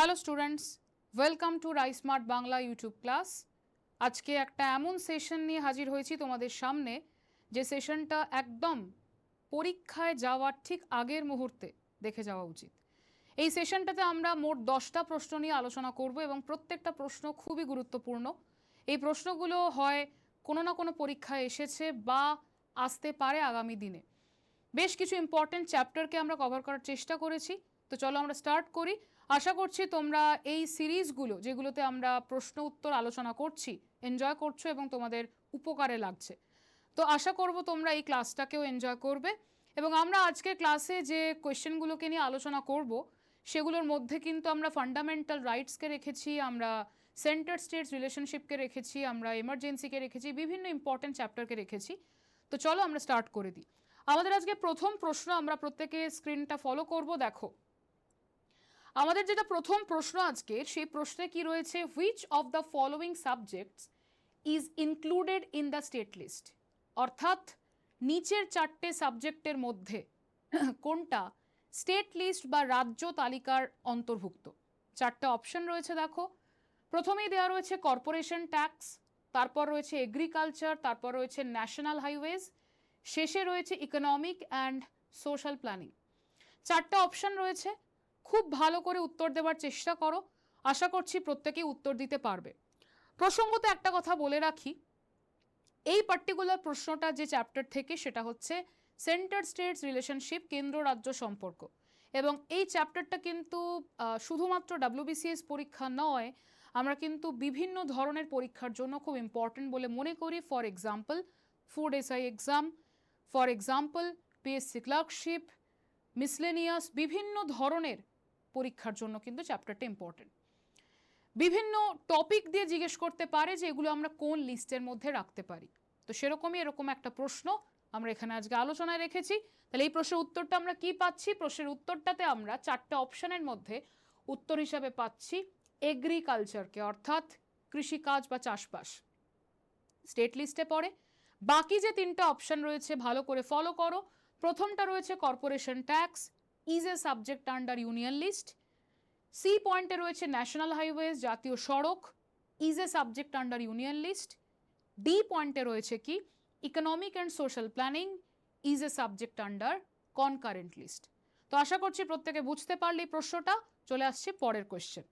Hello students welcome to Risemart Bangla YouTube class আজকে একটা এমন সেশন নিয়ে হাজির হয়েছি তোমাদের সামনে, যে সেশনটা একদম পরীক্ষায় যাওয়ার ঠিক আগের মুহূর্তে দেখে যাওয়া উচিত। এই সেশনটাতে আমরা মোট দশটা প্রশ্ন নিয়ে আলোচনা করব এবং প্রত্যেকটা প্রশ্ন খুবই গুরুত্বপূর্ণ। এই প্রশ্নগুলো হয় কোনো না কোনো পরীক্ষায় এসেছে বা আসতে পারে আগামী দিনে। বেশ কিছু ইম্পর্টেন্ট চ্যাপ্টারকে আমরা কভার করার চেষ্টা করেছি। তো চলো আমরা স্টার্ট করি। আশা করছি তোমরা এই সিরিজগুলো, যেগুলোতে আমরা প্রশ্ন উত্তর আলোচনা করছি এনজয় করছ এবং তোমাদের উপকারে লাগছে। তো আশা করব তোমরা এই ক্লাসটাকেও এনজয় করবে এবং আমরা আজকের ক্লাসে যে কোয়েশ্চেনগুলোকে নিয়ে আলোচনা করব, সেগুলোর মধ্যে কিন্তু আমরা ফান্ডামেন্টাল রাইটসকে রেখেছি, আমরা সেন্টার স্টেটস রিলেশনশিপকে রেখেছি, আমরা এমার্জেন্সিকে রেখেছি, বিভিন্ন ইম্পর্টেন্ট চ্যাপ্টারকে রেখেছি। তো চলো আমরা স্টার্ট করে দিই। আমাদের আজকে প্রথম প্রশ্ন আমরা প্রত্যেকে স্ক্রিনটা ফলো করব, দেখো। আমাদের যেটা প্রথম প্রশ্ন আজকে, সেই প্রশ্নে কি রয়েছে? Which of the following subjects is included in the state list অর্থাৎ, নিচের চারটে সাবজেক্টের মধ্যে কোনটা স্টেট লিস্ট বা রাজ্য তালিকার অন্তর্ভুক্ত? চারটে অপশন রয়েছে দেখো। প্রথমেই দেওয়া রয়েছে কর্পোরেশন ট্যাক্স তারপর রয়েছে এগ্রিকালচার তারপর রয়েছে ন্যাশনাল হাইওয়েজ শেষে রয়েছে ইকোনমিক অ্যান্ড সোশ্যাল প্ল্যানিং চারটে অপশন রয়েছে। খুব ভালো করে উত্তর দেওয়ার চেষ্টা করো। আশা করছি প্রত্যেকেই উত্তর দিতে পারবে। প্রসঙ্গত একটা কথা বলে রাখি। এই পার্টিকুলার প্রশ্নটা যে চ্যাপ্টার থেকে সেটা হচ্ছে সেন্টার স্টেটস রিলেশনশিপ কেন্দ্র, রাজ্য সম্পর্ক। এবং এই চ্যাপ্টারটা কিন্তু শুধুমাত্র ডাব্লিউবিসিএস পরীক্ষা নয়, আমরা কিন্তু বিভিন্ন ধরনের পরীক্ষার জন্য খুব ইম্পর্টেন্ট বলে মনে করি। For example food SI exam for example PSC clerkship miscellaneous বিভিন্ন ধরনের পরীক্ষার জন্য কিন্তু চ্যাপ্টারটা ইম্পর্টেন্ট বিভিন্ন টপিক দিয়ে জিজ্ঞেস করতে পারে যে এগুলো আমরা কোন লিস্টের মধ্যে রাখতে পারি। তো সেরকমই এরকম একটা প্রশ্ন আমরা এখানে আজকে আলোচনায় রেখেছি। তাহলে এই প্রশ্নের উত্তরটা আমরা কি পাচ্ছি? প্রশ্নের উত্তরটাতে আমরা চারটে অপশানের মধ্যে উত্তর হিসাবে পাচ্ছি এগ্রিকালচারকে অর্থাৎ কৃষিকাজ বা চাষবাস। স্টেট লিস্টে পড়ে। বাকি যে তিনটা অপশন রয়েছে, ভালো করে ফলো করো। প্রথমটা রয়েছে corporation tax is a subject under union list C পয়েন্টে রয়েছে ন্যাশনাল হাইওয়েজ জাতীয় সড়ক is a subject under union list D পয়েন্টে রয়েছে কি? Economic and social planning is a subject under concurrent list তো আশা করছি প্রত্যেকে বুঝতে পারলে প্রশ্নটা। চলে আসছে পরের কোয়েশ্চেন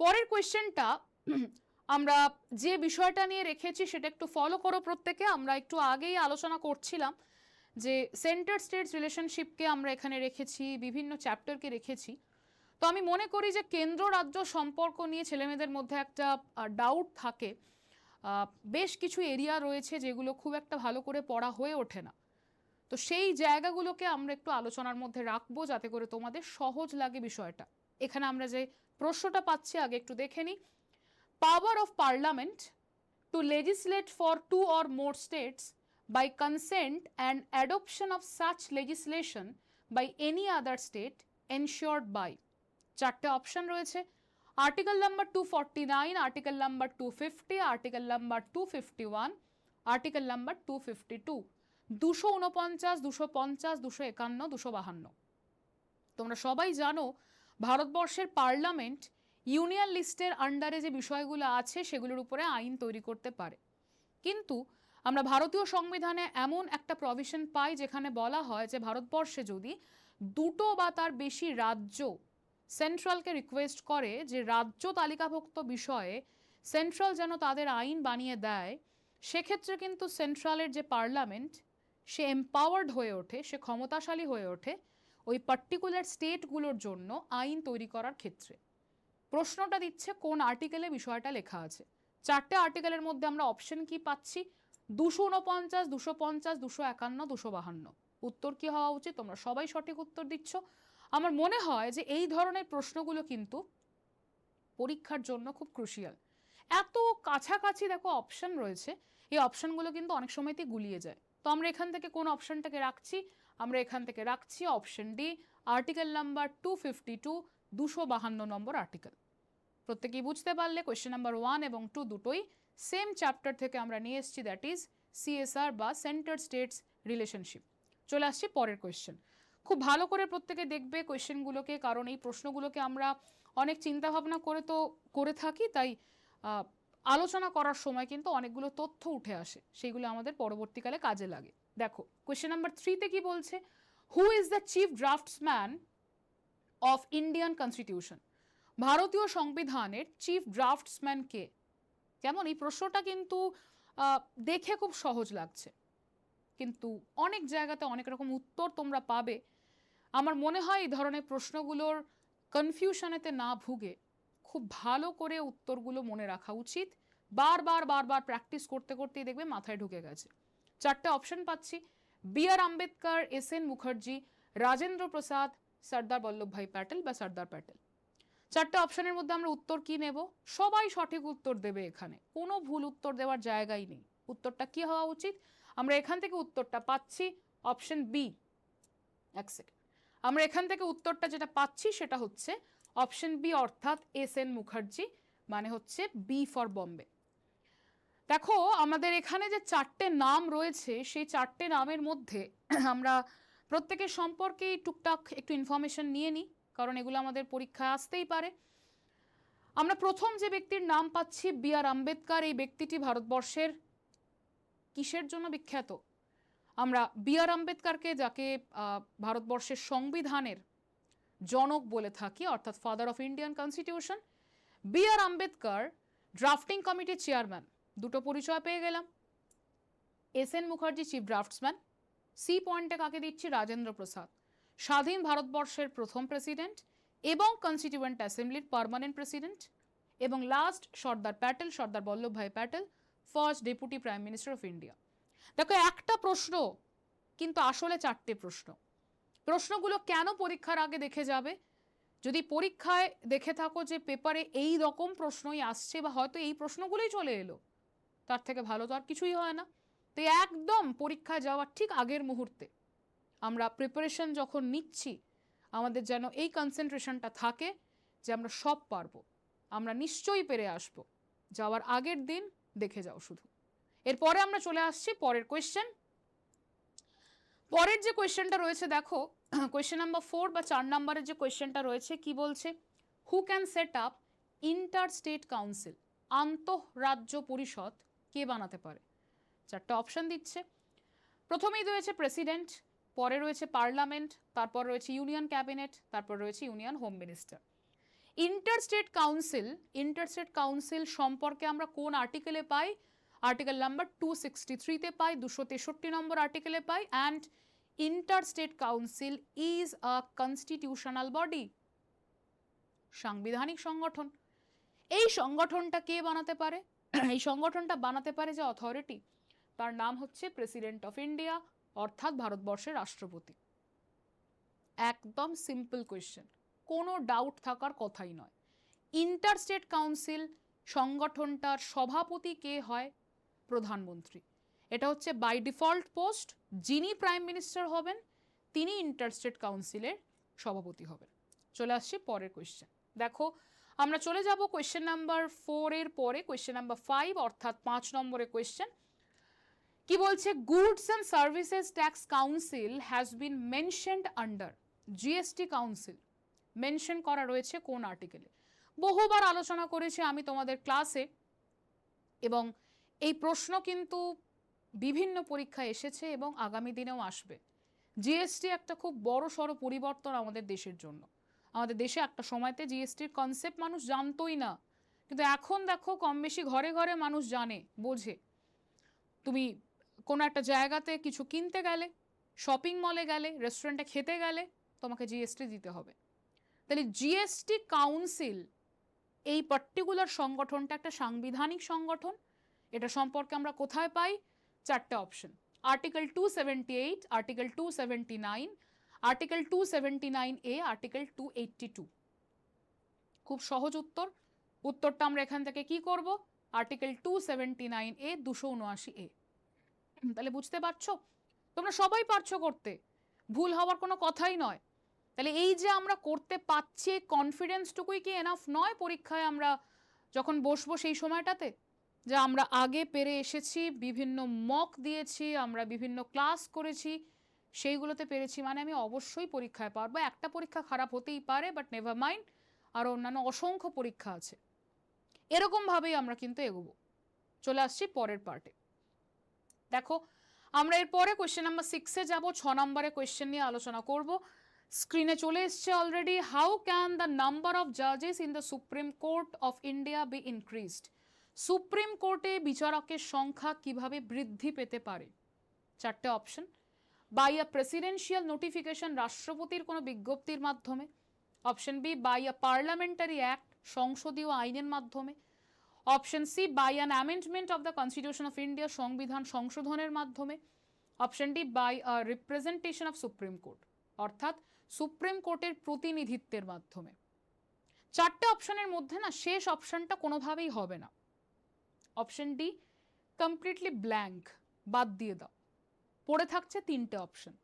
পরের কোয়েশ্চেনটা আমরা যে বিষয়টা নিয়ে রেখেছি সেটা একটু ফলো করো প্রত্যেকে। আমরা একটু আগেই আলোচনা করছিলাম যে সেন্টার স্টেটস রিলেশনশিপকে আমরা এখানে রেখেছি, বিভিন্ন চ্যাপ্টারকে রেখেছি। তো আমি মনে করি যে কেন্দ্র রাজ্য সম্পর্ক নিয়ে ছেলেমেয়েদের মধ্যে একটা ডাউট থাকে। বেশ কিছু এরিয়া রয়েছে যেগুলো খুব একটা ভালো করে পড়া হয়ে ওঠে না। তো সেই জায়গাগুলোকে আমরা একটু আলোচনার মধ্যে রাখব যাতে করে তোমাদের সহজ লাগে বিষয়টা। এখানে আমরা যে প্রশ্নটা পাচ্ছি, আগে একটু দেখে নিই। Power of parliament to legislate for two or more states by consent and adoption of such legislation by any other state ensured by চারটে অপশন রয়েছে। Article number two forty nine article number two fifty article number two fifty one article number two fifty two দুশো উনপঞ্চাশ, দুশো পঞ্চাশ, দুশো একান্ন, দুশো বাহান্ন। তোমরা সবাই জানো, ভারতবর্ষের পার্লামেন্ট ইউনিয়ন লিস্টের আন্ডারে যে বিষয়গুলো আছে, সেগুলোর উপরে আইন তৈরি করতে পারে। কিন্তু আমরা ভারতীয় সংবিধানে এমন একটা প্রভিশন পাই যেখানে বলা হয় যে ভারতবর্ষে যদি দুটো বা তার বেশি রাজ্য সেন্ট্রালকে রিকোয়েস্ট করে যে রাজ্য তালিকাভুক্ত বিষয়ে সেন্ট্রাল যেন তাদের আইন বানিয়ে দেয়, সেক্ষেত্রে কিন্তু সেন্ট্রালের যে পার্লামেন্ট সে এম্পাওয়ার্ড হয়ে ওঠে, সে ক্ষমতাশালী হয়ে ওঠে ওই পার্টিকুলার স্টেটগুলোর জন্য আইন তৈরি করার ক্ষেত্রে। প্রশ্নটা দিচ্ছে কোন আর্টিকেলে বিষয়টা লেখা আছে। চারটে আর্টিকেলের মধ্যে আমরা অপশন কি পাচ্ছি? দুশো উনপঞ্চাশ দুশো পঞ্চাশ, দুশো একান্ন, দুশো বাহান্ন। উত্তর কি হওয়া উচিত? তোমরা সবাই সঠিক উত্তর দিচ্ছ। আমার মনে হয় যে এই ধরনের প্রশ্নগুলো কিন্তু পরীক্ষার জন্য খুব ক্রুশিয়াল এত কাছাকাছি দেখো অপশন রয়েছে। এই অপশনগুলো কিন্তু অনেক সময়তেই গুলিয়ে যায়। তো আমরা এখান থেকে কোন অপশনটাকে রাখছি? আমরা এখান থেকে রাখছি option D article number two fifty two দুশো বাহান্ন নম্বর আর্টিকেল প্রত্যেকেই বুঝতে পারলে কোয়েশ্চেন নাম্বার ওয়ান এবং টু দুটোই সেম চ্যাপ্টার থেকে আমরা নিয়ে এসেছি দ্যাট ইজ সিএসআর বা সেন্টার স্টেটস রিলেশনশিপ চলে আসছি পরের কোয়েশ্চেন খুব ভালো করে প্রত্যেকে দেখবে কোয়েশ্চেনগুলোকে কারণ এই প্রশ্নগুলোকে আমরা অনেক চিন্তা ভাবনা করে তো করে থাকি তাই আলোচনা করার সময় কিন্তু অনেকগুলো তথ্য উঠে আসে সেইগুলো আমাদের পরবর্তীকালে কাজে লাগে দেখো কোয়েশ্চেন নাম্বার থ্রিতে কি বলছে who is the chief draftsman of Indian constitution ভারতীয় সংবিধানের চিফ ড্রাফটসম্যান কে কেমন এই প্রশ্নটা কিন্তু দেখে খুব সহজ লাগছে। কিন্তু অনেক জায়গাতে অনেক রকম উত্তর তোমরা পাবে। আমার মনে হয় এই ধরনের প্রশ্নগুলোর কনফিউশনেতে না ভুগে খুব ভালো করে উত্তরগুলো মনে রাখা উচিত। বারবার বারবার প্র্যাকটিস করতে, করতেই দেখবে মাথায় ঢুকে গেছে। চারটে অপশন পাচ্ছি। B R Ambedkar, S N Mukherjee Rajendra Prasad Sardar Vallabhbhai Patel বা সর্দার প্যাটেল। চারটে অপশনের মধ্যে আমরা উত্তর কি নেব? সবাই সঠিক উত্তর দেবে এখানে। কোনো ভুল উত্তর দেওয়ার জায়গাই নেই। উত্তরটা কি হওয়া উচিত? আমরা এখান থেকে উত্তরটা পাচ্ছি অপশন বি এক সেকেন্ড আমরা এখান থেকে উত্তরটা যেটা পাচ্ছি সেটা হচ্ছে অপশন বি অর্থাৎ এস এন মুখার্জি মানে হচ্ছে বি ফর বম্বে দেখো, আমাদের এখানে যে চারটে নাম রয়েছে, সেই চারটে নামের মধ্যে আমরা প্রত্যেকের সম্পর্কেই টুকটাক একটু ইনফরমেশন নিয়ে নিই। কারণ এগুলো আমাদের পরীক্ষায় আসতেই পারে। আমরা প্রথম যে ব্যক্তির নাম পাচ্ছি বি আর আম্বেদকর, এই ব্যক্তিটি ভারতবর্ষের কিসের জন্য বিখ্যাত? আমরা বি আর আম্বেদকরকে, যাকে ভারতবর্ষের সংবিধানের জনক বলে থাকি, অর্থাৎ father of Indian constitution B R Ambedkar drafting কমিটির চেয়ারম্যান দুটো পরিচয় পেয়ে গেলাম। S N Mukherjee chief draftsman C পয়েন্টে কাকে দিচ্ছি? রাজেন্দ্র প্রসাদ। স্বাধীন ভারতবর্ষের প্রথম প্রেসিডেন্ট এবং কনস্টিটিউয়েন্ট অ্যাসেম্বলির পার্মানেন্ট প্রেসিডেন্ট এবং last Sardar Patel, Sardar Vallabhbhai Patel first deputy prime minister of India দেখো, একটা প্রশ্ন কিন্তু আসলে চারটে প্রশ্ন। প্রশ্নগুলো কেন পরীক্ষার আগে দেখে যাবে? যদি পরীক্ষায় দেখে থাকো যে পেপারে এই রকম প্রশ্নই আসছে বা হয়তো এই প্রশ্নগুলোই চলে এলো, তার থেকে ভালো তো আর কিছুই হয় না। তো একদম পরীক্ষায় যাওয়ার ঠিক আগের মুহূর্তে আমরা প্রিপারেশন যখন নিচ্ছি, আমাদের যেন এই কনসেন্ট্রেশনটা থাকে যে আমরা সব পারব। আমরা নিশ্চয়ই পেরে আসব। যাওয়ার আগের দিন দেখে যাও শুধু। এরপরে আমরা চলে আসছি পরের কোয়েশ্চেন পরের যে কোয়েশ্চেনটা রয়েছে, দেখো কোয়েশ্চেন নাম্বার ফোর বা চার নাম্বারের যে কোয়েশ্চেনটা রয়েছে, কি বলছে? Who can set up inter state council আন্তঃরাজ্য পরিষদ কে বানাতে পারে? চারটা অপশন দিচ্ছে। প্রথমেই রয়েছে প্রেসিডেন্ট পরে রয়েছে পার্লামেন্ট, তারপর রয়েছে ইউনিয়ন ক্যাবিনেট, তারপর রয়েছে union home minister. Inter state council inter state council সম্পর্কে আমরা কোন আর্টিকেলে পাই? আর্টিকেল নাম্বার টু সিক্সটি থ্রিতে পাই, দুশো তেষট্টি নম্বর আর্টিকেলে পাই, and inter state council is a constitutional body, সাংবিধানিক সংগঠন। এই সংগঠনটা কে বানাতে পারে? এই সংগঠনটা বানাতে পারে যে অথরিটি তার নাম হচ্ছে প্রেসিডেন্ট অফ ইন্ডিয়া অর্থাৎ ভারতবর্ষের রাষ্ট্রপতি। একদম সিম্পল কোয়েশ্চেন কোনো ডাউট থাকার কথাই নয়। ইন্টার স্টেট কাউন্সিল সংগঠনটার সভাপতি কে হয়? প্রধানমন্ত্রী। এটা হচ্ছে বাই ডিফল্ট পোস্ট যিনি প্রাইম মিনিস্টার হবেন, তিনি ইন্টার স্টেট কাউন্সিলের সভাপতি হবেন। চলে আসছি পরের কোয়েশ্চেন দেখো, আমরা চলে যাব কোয়েশ্চেন নাম্বার ফোরের পরে কোয়েশ্চেন নাম্বার ফাইভ অর্থাৎ পাঁচ নম্বরের কোয়েশ্চেন কি বলছে? Goods and services tax council has been mentioned under GST council mention করা রয়েছে কোন আর্টিকেলে বহুবার আলোচনা করেছি আমি তোমাদের ক্লাসে এবং এই প্রশ্ন কিন্তু বিভিন্ন পরীক্ষায় এসেছে এবং আগামী দিনেও আসবে। জিএসটি একটা খুব বড় সড়ো পরিবর্তন আমাদের দেশের জন্য। আমাদের দেশে একটা সময়তে জিএসটির কনসেপ্ট মানুষ জানতোই না। কিন্তু এখন দেখো কম বেশি ঘরে ঘরে মানুষ জানে, বোঝে। তুমি কোনো একটা জায়গাতে কিছু কিনতে গেলে শপিং মলে গেলে রেস্টুরেন্টে খেতে গেলে তোমাকে জিএসটি দিতে হবে। তাহলে জিএসটি কাউন্সিল এই পার্টিকুলার সংগঠনটা একটা সাংবিধানিক সংগঠন। এটা সম্পর্কে আমরা কোথায় পাই? চারটে option article two seventy eight article two seventy nine article two seventy nine A article two eighty two খুব সহজ উত্তর। উত্তরটা আমরা এখান থেকে কি করব? Article two seventy nine A দুশো উনআশি এ তাহলে বুঝতে পারছ? তোমরা সবাই পারছ করতে। ভুল হওয়ার কোনো কথাই নয়। তাহলে এই যে আমরা করতে পাচ্ছি কনফিডেন্সটুকুই কি এনাফ নয় পরীক্ষায় আমরা যখন বসবো সেই সময়টাতে? যে আমরা আগে পেরে এসেছি, বিভিন্ন মক দিয়েছি, আমরা বিভিন্ন ক্লাস করেছি, সেইগুলোতে পেরেছি মানে আমি অবশ্যই পরীক্ষায় পারব। একটা পরীক্ষা খারাপ হতেই পারে বাট নেভার মাইন্ড আর অন্যান্য অসংখ্য পরীক্ষা আছে। এরকমভাবেই আমরা কিন্তু এগোবো। চলে আসছি পরের পার্টে দেখো, আমরা এরপরে কোয়েশ্চেন নাম্বার সিক্সে যাব, ছ নম্বরে কোয়েশ্চেন নিয়ে আলোচনা করব। স্ক্রিনে চলে এসছে already how can the number of জাজেস in the supreme court of India be increased supreme কোর্টে বিচারকের সংখ্যা কীভাবে বৃদ্ধি পেতে পারে? চারটে option by a presidential notification রাষ্ট্রপতির কোনো বিজ্ঞপ্তির মাধ্যমে। Option B by a parliamentary act সংসদীয় আইনের মাধ্যমে। Option C by an amendment of the constitution of India সংবিধান সংশোধনের মাধ্যমে option D by representation of supreme court অর্থাৎ সুপ্রিম কোর্টের প্রতিনিধিত্বের মাধ্যমে চারটে অপশনের মধ্যে না শেষ অপশনটা কোনোভাবেই হবে না অপশন ডি কমপ্লিটলি ব্ল্যাঙ্ক বাদ দিয়ে দাও পড়ে থাকছে তিনটে অপশন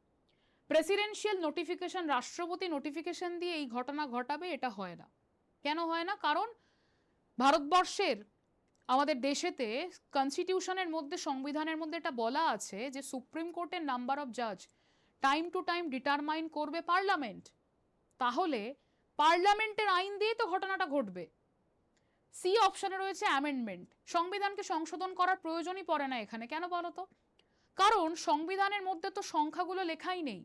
প্রেসিডেন্সিয়াল নোটিফিকেশন রাষ্ট্রপতি নোটিফিকেশন দিয়ে এই ঘটনা ঘটাবে এটা হয় না কেন হয় না কারণ ভারতবর্ষের আমাদের দেশেতে কনস্টিটিউশনের মধ্যে, সংবিধানের মধ্যে এটা বলা আছে যে সুপ্রিম কোর্টের নাম্বার অফ জাজ টাইম টু টাইম ডিটারমাইন করবে পার্লামেন্ট তাহলে পার্লামেন্টের আইন দিয়ে তো ঘটনাটা ঘটবে। সি অপশনে রয়েছে অ্যামেন্ডমেন্ট সংবিধানকে সংশোধন করার প্রয়োজনই পড়ে না এখানে। কেন বলো তো? কারণ সংবিধানের মধ্যে তো সংখ্যাগুলো লেখাই নেই।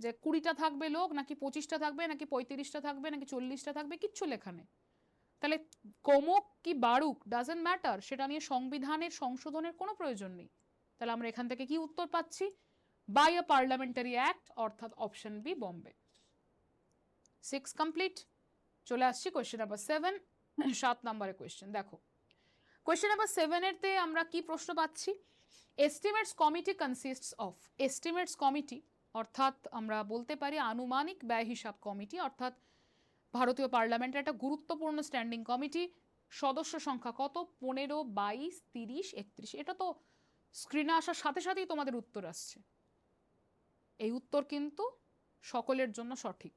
যে কুড়িটা থাকবে লোক, নাকি পঁচিশটা থাকবে, নাকি পঁয়ত্রিশটা থাকবে, নাকি চল্লিশটা থাকবে, কিচ্ছু লেখা নেই। তাহলে কমুক কি বাড়ুক ডাজেন্ট ম্যাটার সেটা নিয়ে সংবিধানের, সংশোধনের কোনো প্রয়োজন নেই। তাহলে আমরা এখান থেকে কি উত্তর পাচ্ছি? বাই আ পার্লামেন্টারি অ্যাক্ট অর্থাৎ অপশন বি বম্বে সিক্স কমপ্লিট চলে আসছি কোয়েশ্চেন নাম্বার সেভেন সাত নম্বরের কোয়েশ্চেন দেখো। কোয়েশ্চেন নাম্বার সেভেনেরতে আমরা কি প্রশ্ন পাচ্ছি? Estimates committee consists of estimates committee অর্থাৎ আমরা বলতে পারি আনুমানিক ব্যয় হিসাব কমিটি অর্থাৎ ভারতীয় পার্লামেন্টের একটা গুরুত্বপূর্ণ স্ট্যান্ডিং কমিটি। সদস্য সংখ্যা কত? পনেরো, বাইশ, তিরিশ, একত্রিশ। এটা তো স্ক্রিনে আসার সাথে সাথেই তোমাদের উত্তর আসছে। এই উত্তর কিন্তু সকলের জন্য সঠিক।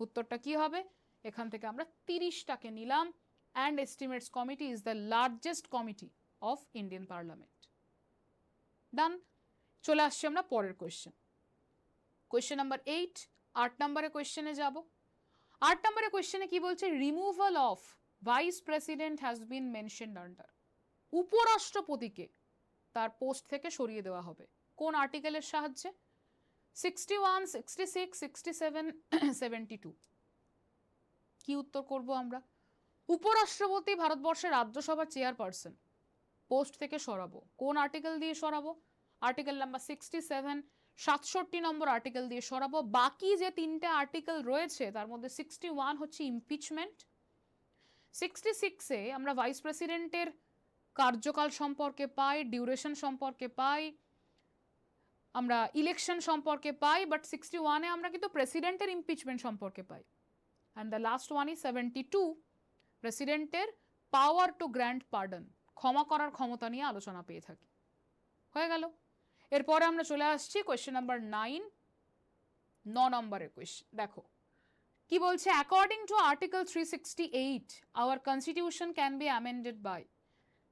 উত্তরটা কি হবে? এখান থেকে আমরা তিরিশটাকে নিলাম। And estimates committee is the largest committee of Indian parliament done চলে আসছি আমরা পরের কোয়েশ্চেন কোয়েশ্চেন নাম্বার এইট আট নম্বরের কোয়েশ্চেনে যাব। আট নম্বরের কোয়েশ্চেনে কি বলছে? Removal of vice president has been mentioned under উপরাষ্ট্রপতিকে তার পোস্ট থেকে সরিয়ে দেওয়া হবে। কোন আর্টিকেলের সাহায্যে? Sixty one sixty six sixty seven seventy two কি উত্তর করব আমরা? উপরাষ্ট্রপতি ভারতবর্ষের রাজ্যসভার চেয়ারপারসন পোস্ট থেকে সরাবো। কোন আর্টিকেল দিয়ে সরাবো? আর্টিকেল নাম্বার সিক্সটি সেভেন সাতষট্টি নম্বর আর্টিকেল দিয়ে সরাবো। বাকি যে তিনটে আর্টিকেল রয়েছে, তার মধ্যে সিক্সটি ওয়ান হচ্ছে ইমপিচমেন্ট সিক্সটি সিক্সে আমরা ভাইস প্রেসিডেন্টের কার্যকাল সম্পর্কে পাই ডিউরেশন সম্পর্কে পাই, আমরা ইলেকশন সম্পর্কে পাই বাট সিক্সটি ওয়ানে আমরা কিন্তু প্রেসিডেন্টের ইমপিচমেন্ট সম্পর্কে পাই। And the last one is seventy two প্রেসিডেন্টের পাওয়ার টু গ্র্যান্ড পার্ডন ক্ষমা করার ক্ষমতা নিয়ে আলোচনা পেয়ে থাকি। হয়ে গেল। এরপরে আমরা চলে আসছি কোয়েশ্চেন নাম্বার নাইন ন নম্বরের কোয়েশ্চেন দেখো, কি বলছে? According to article three sixty eight our constitution can be amended by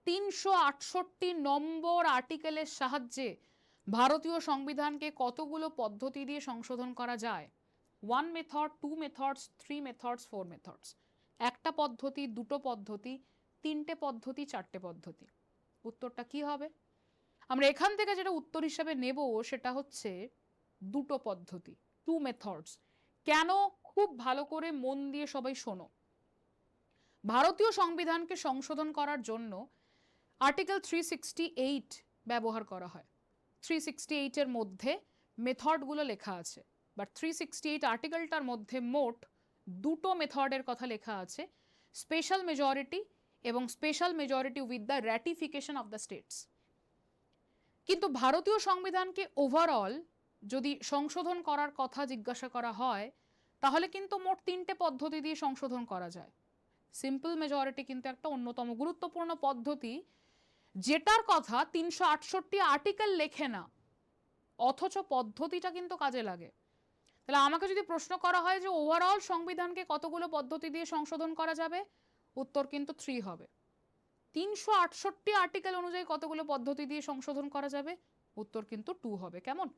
তিনশো আটষট্টি নম্বর আর্টিকেলের সাহায্যে ভারতীয় সংবিধানকে কতগুলো পদ্ধতি দিয়ে সংশোধন করা যায়? One method two methods three methods four methods একটা পদ্ধতি, দুটো পদ্ধতি, তিনটে পদ্ধতি, চারটে পদ্ধতি। উত্তরটা কি হবে? আমরা এখান থেকে যেটা উত্তর হিসাবে নেব সেটা হচ্ছে দুটো পদ্ধতি টু মেথডস কেন খুব ভালো করে মন দিয়ে সবাই শোনো। ভারতীয় সংবিধানকে সংশোধন করার জন্য আর্টিকেল থ্রি সিক্সটি এইট ব্যবহার করা হয়। থ্রি সিক্সটি এইটের মধ্যে মেথডগুলো লেখা আছে বাট থ্রি সিক্সটি এইট আর্টিকেলটার মধ্যে মোট দুটো মেথডের কথা লেখা আছে স্পেশাল মেজরিটি এবং special majority with the ratification of the states কিন্তু ভারতীয় সংবিধানকে ওভারঅল যদি সংশোধন করার কথা জিজ্ঞাসা করা হয়, তাহলে কিন্তু মোট তিনটে পদ্ধতি দিয়ে সংশোধন করা যায়। সিম্পল মেজরিটি কিন্তু একটা অন্যতম গুরুত্বপূর্ণ পদ্ধতি, যেটার কথা তিনশো আটষট্টি আর্টিকেল লেখে না, অথচ পদ্ধতিটা কিন্তু কাজে লাগে। তাহলে আমাকে যদি প্রশ্ন করা হয় যে ওভারঅল সংবিধানকে কতগুলো পদ্ধতি দিয়ে সংশোধন করা যাবে, উত্তর কিন্তু থ্রি হবে। তিনশো আটষট্টি আর্টিকেল অনুযায়ী কতগুলো পদ্ধতি দিয়ে সংশোধন করা যাবে? উত্তর কিন্তু টু হবে। কেমন?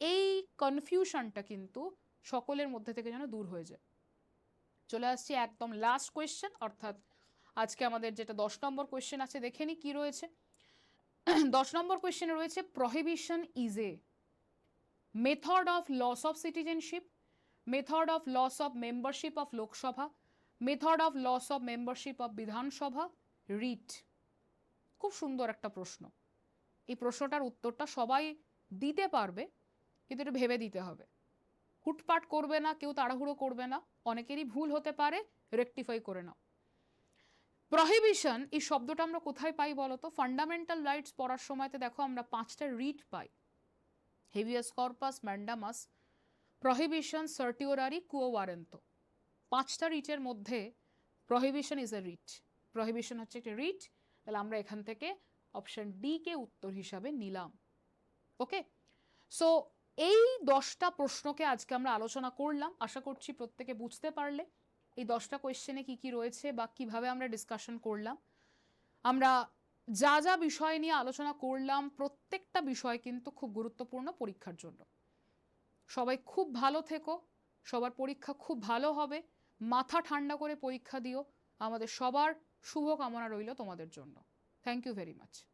এই কনফিউশনটা কিন্তু সকলের মধ্যে থেকে যেন দূর হয়ে যায়। চলে আসছি একদম লাস্ট কোয়েশ্চেন অর্থাৎ আজকে আমাদের যেটা দশ নম্বর কোয়েশ্চেন আছে, দেখে নি কি রয়েছে। দশ নম্বর কোয়েশ্চেনে রয়েছে prohibition is a method of loss of citizenship method of loss of membership of Lok Sabha method of loss of membership of Vidhan Sabha writ. খুব সুন্দর একটা প্রশ্ন। এই প্রশ্নটার উত্তরটা সবাই দিতে পারবে, কিন্তু এটা ভেবে দিতে হবে। হুটপাট করবে না, কেউ তাড়াহুড়ো করবে না, অনেকেরই ভুল হতে পারে রেকটিফাই করে নাও। প্রহিবিশন এই শব্দটা আমরা কোথায় পাই বলো তো ফান্ডামেন্টাল রাইটস পড়ার সময়তে দেখো আমরা পাঁচটা রিট পাই। Habeas corpus mandamus prohibition certiorari quo warranto পাঁচটা রিটের মধ্যে prohibition is a writ. Prohibition হচ্ছে একটা রিট তাহলে আমরা এখান থেকে অপশন ডি কে উত্তর হিসাবে নিলাম। ওকে সো এই দশটা প্রশ্নকে আজকে আমরা আলোচনা করলাম। আশা করছি প্রত্যেকে বুঝতে পারলে এই দশটা কোয়েশ্চেনে কি কি রয়েছে বা কীভাবে আমরা ডিসকাশন করলাম। আমরা যা যা বিষয় নিয়ে আলোচনা করলাম, প্রত্যেকটা বিষয় কিন্তু খুব গুরুত্বপূর্ণ পরীক্ষার জন্য। সবাই খুব ভালো থেকো, সবার পরীক্ষা খুব ভালো হবে, মাথা ঠান্ডা করে পরীক্ষা দিও, আমাদের সবার শুভকামনা রইল তোমাদের জন্য। Thank you very much